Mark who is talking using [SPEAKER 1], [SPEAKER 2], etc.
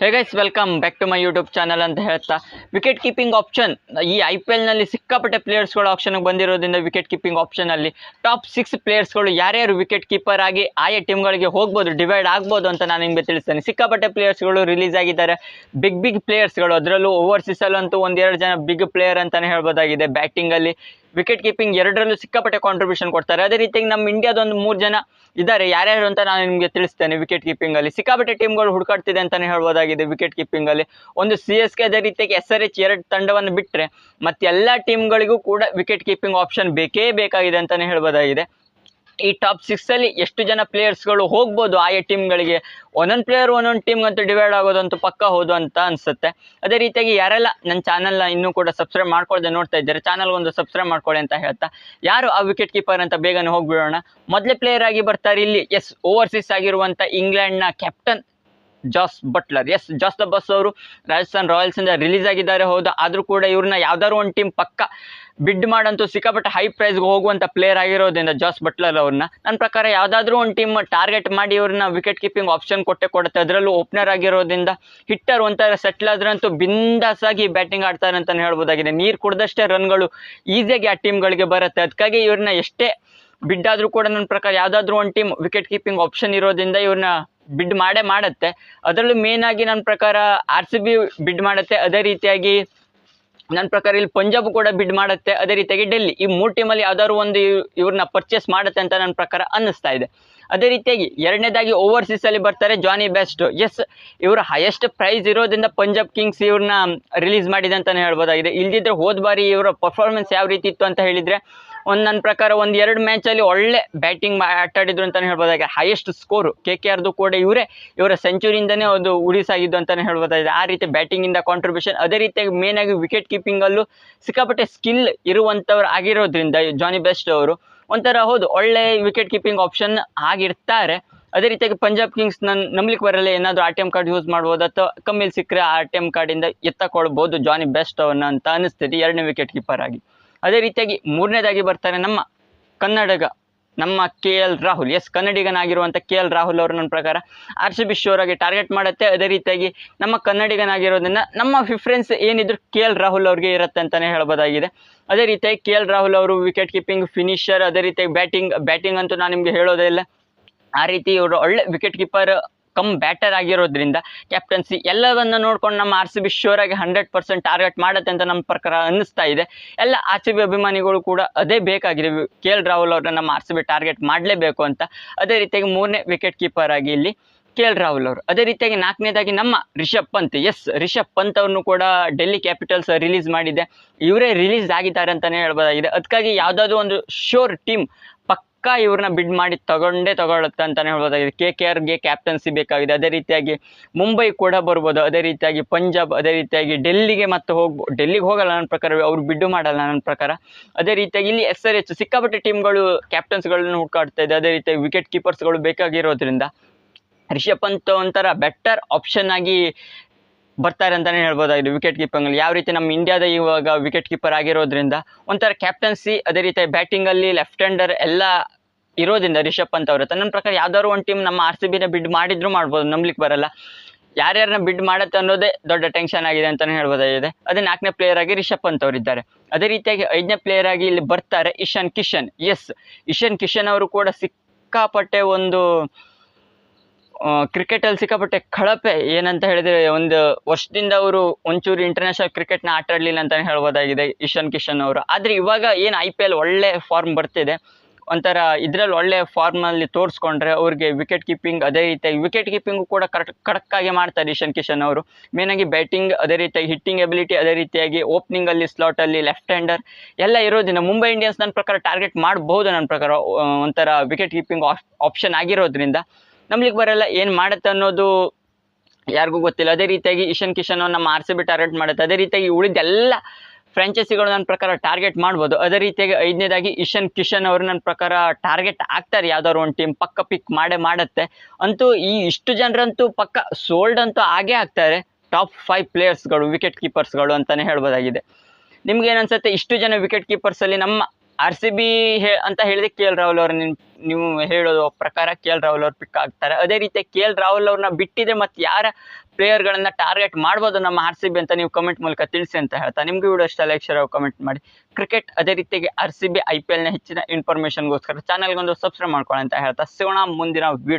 [SPEAKER 1] Hey guys welcome back to my YouTube channel ಅಂತ ಹೇಳ್ತಾ wicket keeping option ಈ I P ಎಲ್ನಲ್ಲಿ ಸಿಕ್ಕಾಪಟ್ಟೆ ಪ್ಲೇಯರ್ಸ್ಗಳು ಆಪ್ಷನ್ಗೆ ಬಂದಿರೋದ್ರಿಂದ ವಿಕೆಟ್ ಕೀಪಿಂಗ್ ಆಪ್ಷನಲ್ಲಿ ಟಾಪ್ ಸಿಕ್ಸ್ ಪ್ಲೇಯರ್ಸ್ಗಳು ಯಾರ್ಯಾರು ವಿಕೆಟ್ ಕೀಪರ್ ಆಗಿ ಆಯಾ ಟೀಮ್ಗಳಿಗೆ ಹೋಗ್ಬೋದು ಡಿವೈಡ್ ಆಗ್ಬೋದು ಅಂತ ನಾನು ನಿಮಗೆ ತಿಳಿಸ್ತೇನೆ. ಸಿಕ್ಕಾಪಟ್ಟೆ ಪ್ಲೇಯರ್ಸ್ಗಳು ರಿಲೀಸ್ ಆಗಿದ್ದಾರೆ. ಬಿಗ್ ಬಿಗ್ ಪ್ಲೇಯರ್ಸ್ಗಳು ಅದರಲ್ಲೂ ಓವರ್ಸೀಸಲ್ಲಂತೂ ಒಂದೆರಡು ಜನ ಬಿಗ್ ಪ್ಲೇಯರ್ ಅಂತಲೇ ಹೇಳ್ಬೋದಾಗಿದೆ. ಬ್ಯಾಟಿಂಗಲ್ಲಿ ವಿಕೆಟ್ ಕೀಪಿಂಗ್ ಎರಡರಲ್ಲೂ ಸಿಕ್ಕಾಪಟ್ಟೆ ಕಾಂಟ್ರಿಬ್ಯೂಷನ್ ಕೊಡ್ತಾರೆ. ಅದೇ ರೀತಿಯಾಗಿ ನಮ್ಮ ಇಂಡಿಯಾದ ಒಂದು ಮೂರು ಜನ ಇದ್ದಾರೆ. ಯಾರ್ಯಾರು ಅಂತ ನಾನು ನಿಮಗೆ ತಿಳಿಸ್ತೇನೆ ವಿಕೆಟ್ ಕೀಪಿಂಗಲ್ಲಿ ಸಿಕ್ಕಾಪಟ್ಟೆ ಟೀಮ್ಗಳು ಹುಡುಕಾಡ್ತಿದೆ ಅಂತಲೇ ಹೇಳ್ಬೋದಾಗಿದೆ ವಿಕೆಟ್ ಕೀಪಿಂಗಲ್ಲಿ ಒಂದು ಸಿ ಎಸ್ ಕೆ ಅದೇ ರೀತಿಯಾಗಿ ಎಸ್ ಆರ್ ಎಚ್ ಎರಡು ತಂಡವನ್ನು ಬಿಟ್ಟರೆ ಮತ್ತೆಲ್ಲ ಟೀಮ್ಗಳಿಗೂ ಕೂಡ ವಿಕೆಟ್ ಕೀಪಿಂಗ್ ಆಪ್ಷನ್ ಬೇಕೇ ಬೇಕಾಗಿದೆ ಅಂತಲೇ ಹೇಳ್ಬೋದಾಗಿದೆ. ಈ ಟಾಪ್ ಸಿಕ್ಸಲ್ಲಿ ಎಷ್ಟು ಜನ ಪ್ಲೇಯರ್ಸ್ಗಳು ಹೋಗ್ಬೋದು ಆಯಾ ಟೀಮ್ಗಳಿಗೆ ಒಂದೊಂದು ಪ್ಲೇಯರ್ ಒಂದೊಂದು ಟೀಮ್ಗಂತೂ ಡಿವೈಡ್ ಆಗೋದಂತೂ ಪಕ್ಕ ಹೋದು ಅಂತ ಅನಿಸುತ್ತೆ. ಅದೇ ರೀತಿಯಾಗಿ ಯಾರೆಲ್ಲ ನನ್ನ ಚಾನಲ್ನ ಇನ್ನೂ ಕೂಡ ಸಬ್ಸ್ಕ್ರೈಬ್ ಮಾಡ್ಕೊಳ್ಳದೆ ನೋಡ್ತಾ ಇದ್ದಾರೆ ಚಾನಲ್ಗೊಂದು ಸಬ್ಸ್ಕ್ರೈಬ್ ಮಾಡ್ಕೊಳ್ಳಿ ಅಂತ ಹೇಳ್ತಾ, ಯಾರು ಆ ವಿಕೆಟ್ ಕೀಪರ್ ಅಂತ ಬೇಗನೆ ಹೋಗ್ಬಿಡೋಣ? ಮೊದಲೇ ಪ್ಲೇಯರ್ ಆಗಿ ಬರ್ತಾರೆ ಇಲ್ಲಿ ಎಸ್ ಓವರ್ಸೀಸ್ ಆಗಿರುವಂಥ ಇಂಗ್ಲೆಂಡ್ನ captain Jos Buttler yes Jos the boss ಅವರು ರಾಜಸ್ಥಾನ್ ರಾಯಲ್ಸಿಂದ ರಿಲೀಸ್ ಆಗಿದ್ದಾರೆ, ಹೌದು. ಆದರೂ ಕೂಡ ಇವ್ರನ್ನ ಯಾವ್ದಾದ್ರು ಒಂದು ಟೀಮ್ ಪಕ್ಕ ಬಿಡ್ ಮಾಡಂತೂ ಸಿಕ್ಕಾಪಟ್ಟೆ ಹೈ ಪ್ರೈಸ್ಗೆ ಹೋಗುವಂಥ ಪ್ಲೇಯರ್ ಆಗಿರೋದ್ರಿಂದ ಜಾಸ್ ಬಟ್ಲರ್ ಅವ್ರನ್ನ. ನನ್ನ ಪ್ರಕಾರ ಯಾವುದಾದ್ರೂ ಒಂದು ಟೀಮ್ ಟಾರ್ಗೆಟ್ ಮಾಡಿ ಇವ್ರನ್ನ ವಿಕೆಟ್ ಕೀಪಿಂಗ್ ಆಪ್ಷನ್ ಕೊಟ್ಟೆ ಕೊಡುತ್ತೆ. ಅದರಲ್ಲೂ ಓಪನರ್ ಆಗಿರೋದ್ರಿಂದ ಹಿಟ್ಟರ್ ಒಂಥರ ಸೆಟ್ಲ್ ಆದ್ರಂತೂ ಬಿಂದಾಸಾಗಿ ಬ್ಯಾಟಿಂಗ್ ಆಡ್ತಾರೆ ಅಂತಲೇ ಹೇಳ್ಬೋದಾಗಿದೆ. ನೀರು ಕುಡ್ದಷ್ಟೇ ರನ್ಗಳು ಈಸಿಯಾಗಿ ಆ ಟೀಮ್ಗಳಿಗೆ ಬರುತ್ತೆ. ಅದಕ್ಕಾಗಿ ಇವ್ರನ್ನ ಎಷ್ಟೇ ಬಿಡ್ ಆದರೂ ಕೂಡ ನನ್ನ ಪ್ರಕಾರ ಯಾವುದಾದ್ರೂ ಒಂದು ಟೀಮ್ ವಿಕೆಟ್ ಕೀಪಿಂಗ್ ಆಪ್ಷನ್ ಇರೋದ್ರಿಂದ ಇವ್ರನ್ನ ಬಿಡ್ ಮಾಡೇ ಮಾಡುತ್ತೆ. ಅದರಲ್ಲೂ ಮೇನ್ ಆಗಿ ನನ್ನ ಪ್ರಕಾರ ಆರ್ ಸಿ ಬಿ ಬಿಡ್ ಮಾಡುತ್ತೆ. ಅದೇ ರೀತಿಯಾಗಿ ನನ್ನ ಪ್ರಕಾರ ಇಲ್ಲಿ ಪಂಜಾಬ್ ಕೂಡ ಬಿಡ್ ಮಾಡುತ್ತೆ. ಅದೇ ರೀತಿಯಾಗಿ ಡೆಲ್ಲಿ. ಈ ಮೂರು ಟೀಮಲ್ಲಿ ಯಾವ್ದಾದ್ರು ಒಂದು ಇವ್- ಇವ್ರನ್ನ ಪರ್ಚೇಸ್ ಮಾಡುತ್ತೆ ಅಂತ ನನ್ನ ಪ್ರಕಾರ ಅನ್ನಿಸ್ತಾ ಇದೆ. ಅದೇ ರೀತಿಯಾಗಿ ಎರಡನೇದಾಗಿ ಓವರ್ಸೀಸಲ್ಲಿ ಬರ್ತಾರೆ ಜಾನಿ ಬೆಸ್ಟ್ ಎಸ್ ಇವರ ಹೈಯೆಸ್ಟ್ ಪ್ರೈಸ್ ಇರೋದ್ರಿಂದ ಪಂಜಾಬ್ ಕಿಂಗ್ಸ್ ಇವ್ರನ್ನ ರಿಲೀಸ್ ಮಾಡಿದೆ ಅಂತಲೇ ಹೇಳ್ಬೋದಾಗಿದೆ. ಇಲ್ದಿದ್ರೆ ಹೋದ ಬಾರಿ ಇವರ ಪರ್ಫಾರ್ಮೆನ್ಸ್ ಯಾವ ರೀತಿ ಇತ್ತು ಅಂತ ಹೇಳಿದರೆ, ಒಂದು ನನ್ನ ಪ್ರಕಾರ ಒಂದು ಎರಡು ಮ್ಯಾಚಲ್ಲಿ ಒಳ್ಳೆ ಬ್ಯಾಟಿಂಗ್ ಆಟಾಡಿದ್ರು ಅಂತಲೇ ಹೇಳ್ಬೋದಾಗಿದೆ. ಹೈಯೆಸ್ಟ್ ಸ್ಕೋರು ಕೆ ಕೆ ಆರ್ದು ಕೂಡ ಇವರೇ, ಇವರ ಸೆಂಚುರಿಯಿಂದನೇ ಒಂದು ಉಳಿಸಾಗಿದ್ದು ಅಂತಲೇ ಹೇಳ್ಬೋದಾಗಿದೆ. ಆ ರೀತಿ ಬ್ಯಾಟಿಂಗಿಂದ ಕಾಂಟ್ರಿಬ್ಯೂಷನ್ ಅದೇ ರೀತಿಯಾಗಿ ಮೇನಾಗಿ ವಿಕೆಟ್ ಕೀಪಿಂಗಲ್ಲೂ ಸಿಕ್ಕಾಪಟ್ಟೆ ಸ್ಕಿಲ್ ಇರುವಂಥವ್ರು ಆಗಿರೋದ್ರಿಂದ ಜಾನಿ ಬೆಸ್ಟ್ ಅವರು. ಒಂಥರ ಹೌದು, ಒಳ್ಳೆ ವಿಕೆಟ್ ಕೀಪಿಂಗ್ ಆಪ್ಷನ್ ಆಗಿರ್ತಾರೆ. ಅದೇ ರೀತಿಯಾಗಿ ಪಂಜಾಬ್ ಕಿಂಗ್ಸ್ ನನ್ನ ನಂಬ್ಲಿಕ್ಕೆ ಬರಲ್ಲ ಏನಾದರೂ R T M card use ಮಾಡ್ಬೋದು, ಅಥವಾ ಕಮ್ಮಿಲಿ ಸಿಕ್ಕರೆ ಆರ್ ಟಿ ಎಂ ಕಾರ್ಡಿಂದ ಎತ್ತಕೊಳ್ಬೋದು ಜಾನಿ ಬೆಸ್ಟ್ ಅವನ್ನ ಅಂತ ಅನಿಸ್ತಿದೆ, ಎರಡನೇ ವಿಕೆಟ್ ಕೀಪರ್ ಆಗಿ. ಅದೇ ರೀತಿಯಾಗಿ ಮೂರನೇದಾಗಿ ಬರ್ತಾರೆ ನಮ್ಮ ಕನ್ನಡಗ. ನಮ್ಮ ಕೆ ಎಲ್ ರಾಹುಲ್, ಎಸ್ ಕನ್ನಡಿಗನಾಗಿರುವಂಥ ಕೆ ಎಲ್ ರಾಹುಲ್ ಅವರು ನನ್ನ ಪ್ರಕಾರ ಆರ್ ಸಿ ಬಿ ಶೋರಾಗಿ ಟಾರ್ಗೆಟ್ ಮಾಡುತ್ತೆ. ಅದೇ ರೀತಿಯಾಗಿ ನಮ್ಮ ಕನ್ನಡಿಗನಾಗಿರೋದ್ರಿಂದ ನಮ್ಮ ಪ್ರಿಫರೆನ್ಸ್ ಏನಿದ್ರು ಕೆ ಎಲ್ ರಾಹುಲ್ ಅವ್ರಿಗೆ ಇರುತ್ತೆ ಅಂತಲೇ ಹೇಳ್ಬೋದಾಗಿದೆ. ಅದೇ ರೀತಿಯಾಗಿ ಕೆ ಎಲ್ ರಾಹುಲ್ ಅವರು ವಿಕೆಟ್ ಕೀಪಿಂಗ್ ಫಿನಿಷರ್ ಅದೇ ರೀತಿಯಾಗಿ ಬ್ಯಾಟಿಂಗ್ ಬ್ಯಾಟಿಂಗ್ ಅಂತೂ ನಾನು ನಿಮಗೆ ಹೇಳೋದೇ ಇಲ್ಲ. ಆ ರೀತಿ ಇವರು ಒಳ್ಳೆ ವಿಕೆಟ್ ಕೀಪರ್ ಕಮ್ ಬ್ಯಾಟರ್ ಆಗಿರೋದ್ರಿಂದ ಕ್ಯಾಪ್ಟನ್ಸಿ ಎಲ್ಲವನ್ನ ನೋಡ್ಕೊಂಡು ನಮ್ಮ ಆರ್ ಸಿ ಬಿ ಶೋರಾಗಿ ಹಂಡ್ರೆಡ್ ಪರ್ಸೆಂಟ್ ಟಾರ್ಗೆಟ್ ಮಾಡುತ್ತೆ ಅಂತ ನಮ್ಮ ಪ್ರಕಾರ ಅನ್ನಿಸ್ತಾ ಇದೆ. ಎಲ್ಲ ಆರ್ ಸಿ ಬಿ ಅಭಿಮಾನಿಗಳು ಕೂಡ ಅದೇ ಬೇಕಾಗಿದೆ. ಕೆ ಎಲ್ ರಾಹುಲ್ ಅವ್ರನ್ನ ನಮ್ಮ ಆರ್ ಸಿ ಬಿ ಟಾರ್ಗೆಟ್ ಮಾಡಲೇಬೇಕು ಅಂತ. ಅದೇ ರೀತಿಯಾಗಿ ಮೂರನೇ ವಿಕೆಟ್ ಕೀಪರ್ ಆಗಿ ಇಲ್ಲಿ ಕೆ ಎಲ್ ರಾಹುಲ್ ಅವರು. ಅದೇ ರೀತಿಯಾಗಿ ನಾಲ್ಕನೇದಾಗಿ ನಮ್ಮ ರಿಷಬ್ ಪಂತ್. ಎಸ್ ರಿಷಬ್ ಪಂತ್ ಅವ್ರನ್ನು ಕೂಡ ಡೆಲ್ಲಿ ಕ್ಯಾಪಿಟಲ್ಸ್ ರಿಲೀಸ್ ಮಾಡಿದೆ ಇವರೇ ರಿಲೀಸ್ ಆಗಿದ್ದಾರೆ ಅಂತಲೇ ಹೇಳ್ಬೋದಾಗಿದೆ. ಅದಕ್ಕಾಗಿ ಯಾವುದಾದ್ರು ಒಂದು ಶೋರ್ ಟೀಮ್ ಪಕ್ಕಾ ಇವ್ರನ್ನ ಬಿಡ್ ಮಾಡಿ ತಗೊಂಡೇ ತಗೊಳುತ್ತೆ ಅಂತಲೇ ಹೇಳ್ಬೋದಾಗಿದೆ. ಕೆ ಕೆ ಆರ್ಗೆ ಕ್ಯಾಪ್ಟನ್ಸಿ ಬೇಕಾಗಿದೆ. ಅದೇ ರೀತಿಯಾಗಿ ಮುಂಬೈ ಕೂಡ ಬರ್ಬೋದು. ಅದೇ ರೀತಿಯಾಗಿ ಪಂಜಾಬ್, ಅದೇ ರೀತಿಯಾಗಿ ಡೆಲ್ಲಿಗೆ ಮತ್ತೆ ಹೋಗ್ಬೋ ಡೆಲ್ಲಿಗೆ ಹೋಗಲ್ಲ ನನ್ನ ಪ್ರಕಾರ, ಅವ್ರು ಬಿಡ್ಡು ಮಾಡಲ್ಲ ನನ್ನ ಪ್ರಕಾರ. ಅದೇ ರೀತಿಯಾಗಿ ಇಲ್ಲಿ ಎಸ್ ಆರ್ ಎಚ್, ಸಿಕ್ಕಾಪಟ್ಟೆ ಟೀಮ್ಗಳು ಕ್ಯಾಪ್ಟನ್ಸ್ಗಳನ್ನು ಹುಡುಕಾಡ್ತಾ ಇದೆ. ಅದೇ ರೀತಿಯಾಗಿ ವಿಕೆಟ್ ಕೀಪರ್ಸ್ಗಳು ಬೇಕಾಗಿರೋದ್ರಿಂದ. ರಿಷಬ್ ಪಂತ್ ಒಂಥರ ಬೆಟರ್ ಆಪ್ಷನ್ ಆಗಿ ಬರ್ತಾರೆ ಅಂತಲೇ ಹೇಳ್ಬೋದಾಗಿದೆ ವಿಕೆಟ್ ಕೀಪಿಂಗಲ್ಲಿ ಯಾವ ರೀತಿ ನಮ್ಮ ಇಂಡಿಯಾದ ಇವಾಗ ವಿಕೆಟ್ ಕೀಪರ್ ಆಗಿರೋದ್ರಿಂದ, ಒಂಥರ ಕ್ಯಾಪ್ಟನ್ಸಿ ಅದೇ ರೀತಿ ಬ್ಯಾಟಿಂಗಲ್ಲಿ ಲೆಫ್ಟ್ ಹ್ಯಾಂಡರ್ ಎಲ್ಲ ಇರೋದ್ರಿಂದ ರಿಷಬ್ ಪಂತ್ ಅವ್ರ ಹತ್ರ. ನನ್ನ ಪ್ರಕಾರ ಯಾವ್ದಾದ್ರು ಒಂದು ಟೀಮ್ ನಮ್ಮ ಆರ್ ಸಿ ಬಿನ ಬಿಡ್ ಮಾಡಿದ್ರು ಮಾಡ್ಬೋದು ನಂಬ್ಲಿಕ್ಕೆ ಬರಲ್ಲ. ಯಾರ್ಯಾರನ್ನ ಬಿಡ್ ಮಾಡತ್ತೆ ಅನ್ನೋದೇ ದೊಡ್ಡ ಟೆನ್ಷನ್ ಆಗಿದೆ ಅಂತಲೇ ಹೇಳ್ಬೋದಾಗಿದೆ. ಅದೇ ನಾಲ್ಕನೇ ಪ್ಲೇಯರ್ ಆಗಿ ರಿಷಬ್ ಪಂತ್ ಅವರಿದ್ದಾರೆ ಅದೇ ರೀತಿಯಾಗಿ ಐದನೇ ಪ್ಲೇಯರ್ ಆಗಿ ಇಲ್ಲಿ ಬರ್ತಾರೆ ಇಶಾನ್ ಕಿಶನ್. ಎಸ್ ಇಶಾನ್ ಕಿಶನ್ ಅವರು ಕೂಡ ಸಿಕ್ಕಾಪಟ್ಟೆ ಒಂದು ಕ್ರಿಕೆಟಲ್ಲಿ ಸಿಕ್ಕಾಪಟ್ಟೆ ಕಳಪೆ. ಏನಂತ ಹೇಳಿದರೆ ಒಂದು ವರ್ಷದಿಂದ ಅವರು ಒಂಚೂರು ಇಂಟರ್ನ್ಯಾಷನಲ್ ಕ್ರಿಕೆಟ್ನ ಆಟ ಅಂತಲೇ ಹೇಳ್ಬೋದಾಗಿದೆ ಇಶಾನ್ ಕಿಶನ್ ಅವರು. ಆದರೆ ಇವಾಗ ಏನು ಐ ಪಿ ಎಲ್ ಒಳ್ಳೆ ಫಾರ್ಮ್ ಬರ್ತಿದೆ. ಒಂಥರ ಇದ್ರಲ್ಲಿ ಒಳ್ಳೆ ಫಾರ್ಮಲ್ಲಿ ತೋರಿಸ್ಕೊಂಡ್ರೆ ಅವ್ರಿಗೆ ವಿಕೆಟ್ ಕೀಪಿಂಗ್ ಅದೇ ರೀತಿಯಾಗಿ ವಿಕೆಟ್ ಕೀಪಿಂಗು ಕೂಡ ಕರೆಕ್ಟ್ ಕಡಕ್ಕಾಗಿ ಮಾಡ್ತಾರೆ ಇಶಾನ್ ಕಿಶನ್ ಅವರು. ಮೇನಾಗಿ ಬ್ಯಾಟಿಂಗ್ ಅದೇ ರೀತಿಯಾಗಿ ಹಿಟ್ಟಿಂಗ್ ಎಬಿಲಿಟಿ ಅದೇ ರೀತಿಯಾಗಿ ಓಪನಿಂಗಲ್ಲಿ ಸ್ಲಾಟಲ್ಲಿ ಲೆಫ್ಟ್ ಹ್ಯಾಂಡರ್ ಎಲ್ಲ ಇರೋದ್ರಿಂದ ಮುಂಬೈ ಇಂಡಿಯನ್ಸ್ ನನ್ನ ಪ್ರಕಾರ ಟಾರ್ಗೆಟ್ ಮಾಡಬಹುದು ನನ್ನ ಪ್ರಕಾರ ಒಂಥರ ವಿಕೆಟ್ ಕೀಪಿಂಗ್ ಆಪ್ಷನ್ ಆಗಿರೋದ್ರಿಂದ. ನಂಬ್ಲಿಕ್ಕೆ ಬರಲ್ಲ ಏನು ಮಾಡುತ್ತೆ ಅನ್ನೋದು ಯಾರಿಗೂ ಗೊತ್ತಿಲ್ಲ. ಅದೇ ರೀತಿಯಾಗಿ ಇಶಾನ್ ಕಿಶನ್ ನಮ್ಮ ಆರ್ ಸಿ ಬಿ ಟಾರ್ಗೆಟ್ ಮಾಡುತ್ತೆ. ಅದೇ ರೀತಿಯಾಗಿ ಉಳಿದೆಲ್ಲ ಫ್ರಾಂಚೈಸಿಗಳು ನನ್ನ ಪ್ರಕಾರ ಟಾರ್ಗೆಟ್ ಮಾಡ್ಬೋದು. ಅದೇ ರೀತಿಯಾಗಿ ಐದನೇದಾಗಿ ಇಶನ್ ಕಿಶನ್ ಅವರು ನನ್ನ ಪ್ರಕಾರ ಟಾರ್ಗೆಟ್ ಆಗ್ತಾರೆ. ಯಾವ್ದಾದ್ರು ಒಂದು ಟೀಮ್ ಪಕ್ಕ ಪಿಕ್ ಮಾಡೇ ಮಾಡುತ್ತೆ. ಅಂತೂ ಈ ಇಷ್ಟು ಜನರಂತೂ ಪಕ್ಕ ಸೋಲ್ಡ್ ಅಂತೂ ಆಗೇ ಆಗ್ತಾರೆ. ಟಾಪ್ ಫೈವ್ ಪ್ಲೇಯರ್ಸ್ಗಳು ವಿಕೆಟ್ ಕೀಪರ್ಸ್ಗಳು ಅಂತಲೇ ಹೇಳ್ಬೋದಾಗಿದೆ. ನಿಮ್ಗೆ ಅನ್ಸುತ್ತೆ ಇಷ್ಟು ಜನ ವಿಕೆಟ್ ಕೀಪರ್ಸಲ್ಲಿ ನಮ್ಮ ಆರ್ ಸಿ ಬಿ ಹೇ ಅಂತ ಹೇಳಿದೆ ಕೆ ಎಲ್ ರಾಹುಲ್ ಅವ್ರ ನೀವು ಹೇಳೋದು ಪ್ರಕಾರ ಕೆ ಎಲ್ ರಾಹುಲ್ ಅವ್ರು ಪಿಕ್ ಆಗ್ತಾರೆ. ಅದೇ ರೀತಿ ಕೆ ಎಲ್ ರಾಹುಲ್ ಅವ್ರನ್ನ ಬಿಟ್ಟಿದ್ರೆ ಮತ್ತು ಯಾರ ಪ್ಲೇಯರ್ಗಳನ್ನ ಟಾರ್ಗೆಟ್ ಮಾಡ್ಬೋದು ನಮ್ಮ ಆರ್ ಸಿ ಬಿ ಅಂತ ನೀವು ಕಮೆಂಟ್ ಮೂಲಕ ತಿಳಿಸಿ ಅಂತ ಹೇಳ್ತಾ. ನಿಮ್ಗೆ ವಿಡಿಯೋ ಇಷ್ಟ ಲೈಕ್ ಶೇರ್ ಕಮೆಂಟ್ ಮಾಡಿ. ಕ್ರಿಕೆಟ್ ಅದೇ ರೀತಿಯಾಗಿ R C B I P ಎಲ್ನ ಹೆಚ್ಚಿನ ಇನ್ಫಾರ್ಮೇಷನ್ಗೋಸ್ಕರ ಚಾನಲ್ಗೊಂದು ಸಬ್ಸ್ಕ್ರೈಬ್ ಮಾಡ್ಕೊಳ್ಳಿ ಅಂತ ಹೇಳ್ತಾ. ಸಿಗೋಣ ಮುಂದಿನ ವಿಡಿಯೋ